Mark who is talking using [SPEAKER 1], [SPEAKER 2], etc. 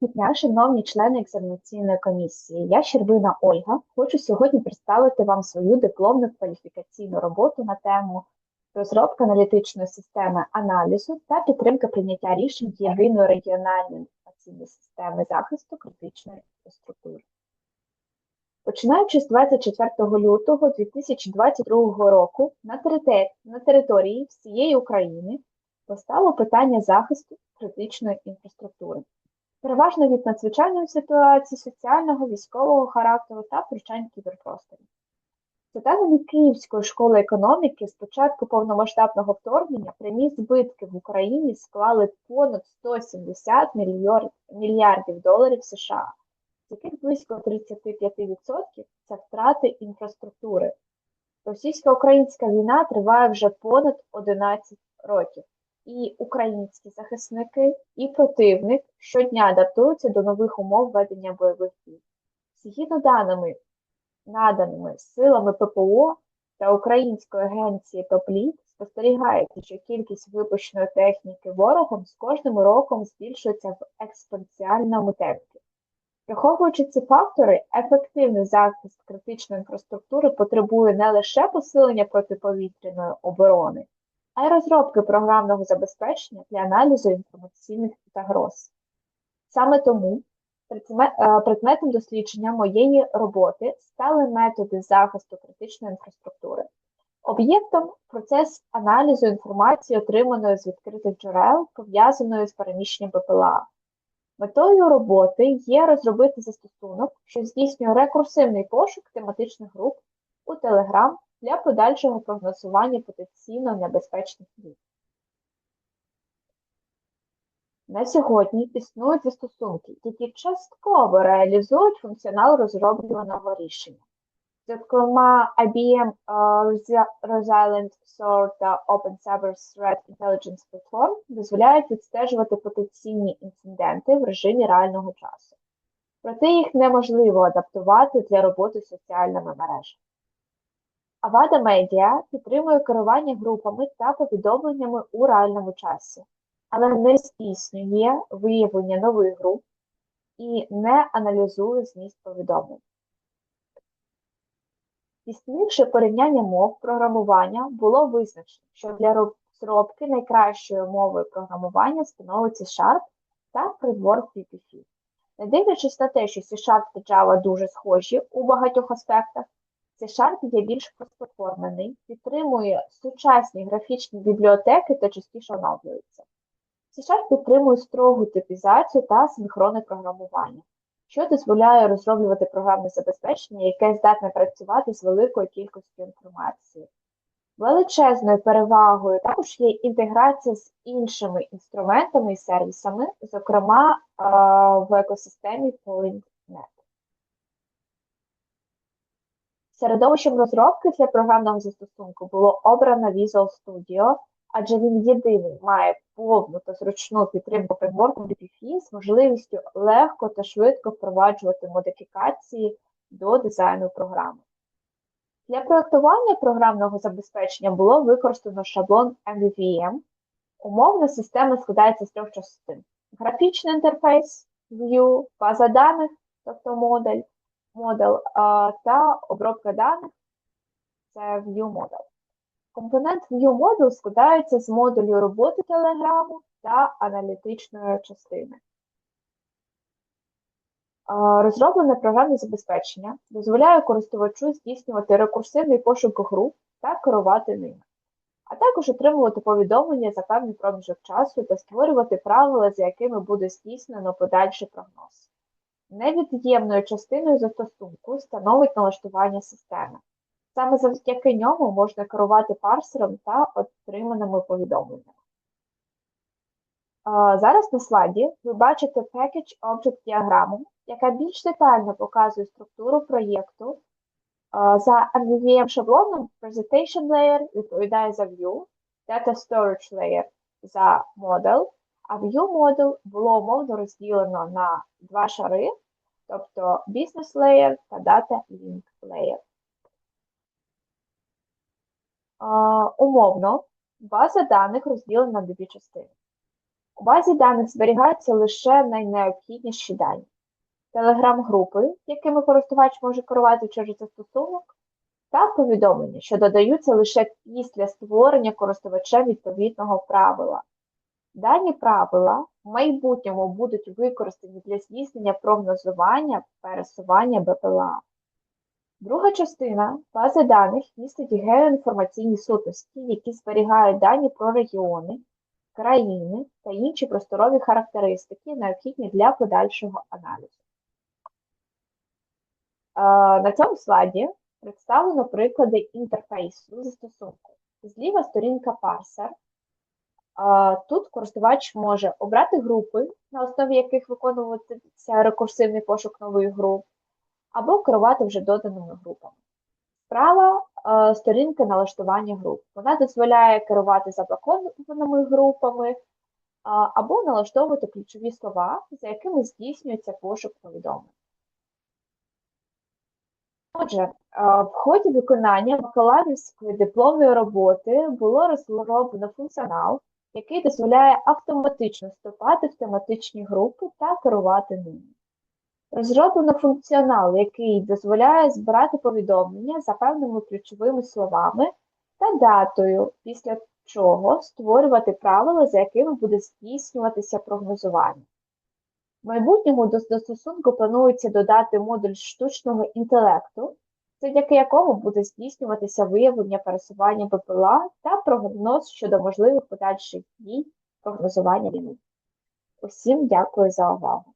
[SPEAKER 1] Дня, шановні члени екзаменаційної комісії, я Щербина Ольга. Хочу сьогодні представити вам свою дипломну кваліфікаційну роботу на тему розробка аналітичної системи аналізу та підтримка прийняття рішень єдиної регіональної інформаційної системи захисту критичної інфраструктури. Починаючи з 24 лютого 2022 року на території, на території всієї України постало питання захисту критичної інфраструктури переважно від надзвичайної ситуації, соціального, військового характеру та втручань кіберпросторі. За даними Київської школи економіки, з початку повномасштабного вторгнення прямі збитки в Україні склали понад 170 мільярдів доларів США, з яких близько 35% це втрати інфраструктури. Російсько-українська війна триває вже понад 11 років і українські захисники, і противник щодня адаптуються до нових умов ведення бойових дій. Згідно даними, наданими силами ППО та Української агенції ТОПЛІТ, спостерігається, що кількість випущеної техніки ворогом з кожним роком збільшується в експоненціальному темпі. Враховуючи ці фактори, ефективний захист критичної інфраструктури потребує не лише посилення протиповітряної оборони, а й розробки програмного забезпечення для аналізу інформаційних загроз. Саме тому е, предметом дослідження моєї роботи стали методи захисту критичної інфраструктури. Об'єктом процес аналізу інформації, отриманої з відкритих джерел, пов'язаної з переміщенням БПЛА. Метою роботи є розробити застосунок, що здійснює рекурсивний пошук тематичних груп у Telegram для подальшого прогнозування потенційно небезпечних дій. На сьогодні існують застосунки, які частково реалізують функціонал розроблюваного рішення. Зокрема, IBM uh, Resilient SOAR та Open Cyber Threat Intelligence Platform дозволяють відстежувати потенційні інциденти в режимі реального часу. Проте їх неможливо адаптувати для роботи з соціальними мережами. Авада Медіа підтримує керування групами та повідомленнями у реальному часі, але не здійснює виявлення нових груп і не аналізує зміст повідомлень. Здійснивши порівняння мов програмування, було визначено, що для розробки найкращою мовою програмування становиться Sharp та фреймворк PPF. Не дивлячись на те, що C-Sharp та Java дуже схожі у багатьох аспектах, C-Sharp є більш розплатформений, підтримує сучасні графічні бібліотеки та частіше оновлюється. C-Sharp підтримує строгу типізацію та синхронне програмування, що дозволяє розроблювати програмне забезпечення, яке здатне працювати з великою кількістю інформації. Величезною перевагою також є інтеграція з іншими інструментами і сервісами, зокрема в екосистемі PointNet. Середовищем розробки для програмного застосунку було обрано Visual Studio, адже він єдиний має повну та зручну підтримку фреймворку DPF з можливістю легко та швидко впроваджувати модифікації до дизайну програми. Для проєктування програмного забезпечення було використано шаблон MVVM. Умовна система складається з трьох частин: графічний інтерфейс, View, база даних, тобто модуль, модел та обробка даних це View Model. Компонент View Model складається з модулю роботи телеграму та аналітичної частини. Розроблене програмне забезпечення дозволяє користувачу здійснювати рекурсивний пошук груп та керувати ними, а також отримувати повідомлення за певний проміжок часу та створювати правила, за якими буде здійснено подальший прогноз. Невід'ємною частиною застосунку становить налаштування системи. Саме завдяки ньому можна керувати парсером та отриманими повідомленнями. Зараз на слайді ви бачите Package Object діаграму, яка більш детально показує структуру проєкту. За MVVM шаблоном Presentation Layer відповідає за View, Data Storage Layer за Model, а View Model було умовно розділено на два шари, тобто Business Layer та Data Link Layer. Умовно, база даних розділена на дві частини. У базі даних зберігаються лише найнеобхідніші дані. Телеграм-групи, якими користувач може керувати через застосунок, та повідомлення, що додаються лише після створення користувачем відповідного правила. Дані правила в майбутньому будуть використані для здійснення прогнозування пересування БПЛА. Друга частина бази даних містить геоінформаційні сутності, які зберігають дані про регіони, країни та інші просторові характеристики, необхідні для подальшого аналізу. Е, На цьому слайді представлено приклади інтерфейсу застосунку. Зліва сторінка парсер. Тут користувач може обрати групи, на основі яких виконуватиметься рекурсивний пошук нових груп, або керувати вже доданими групами. Справа сторінка налаштування груп. Вона дозволяє керувати заблокованими групами або налаштовувати ключові слова, за якими здійснюється пошук повідомлень. Отже, в ході виконання бакалаврської дипломної роботи було розроблено функціонал, який дозволяє автоматично вступати в тематичні групи та керувати ними. Розроблено функціонал, який дозволяє збирати повідомлення за певними ключовими словами та датою, після чого створювати правила, за якими буде здійснюватися прогнозування. В майбутньому до застосунку планується додати модуль штучного інтелекту, завдяки якому буде здійснюватися виявлення пересування БПЛА та прогноз щодо можливих подальших дій прогнозування війни. Усім дякую за увагу.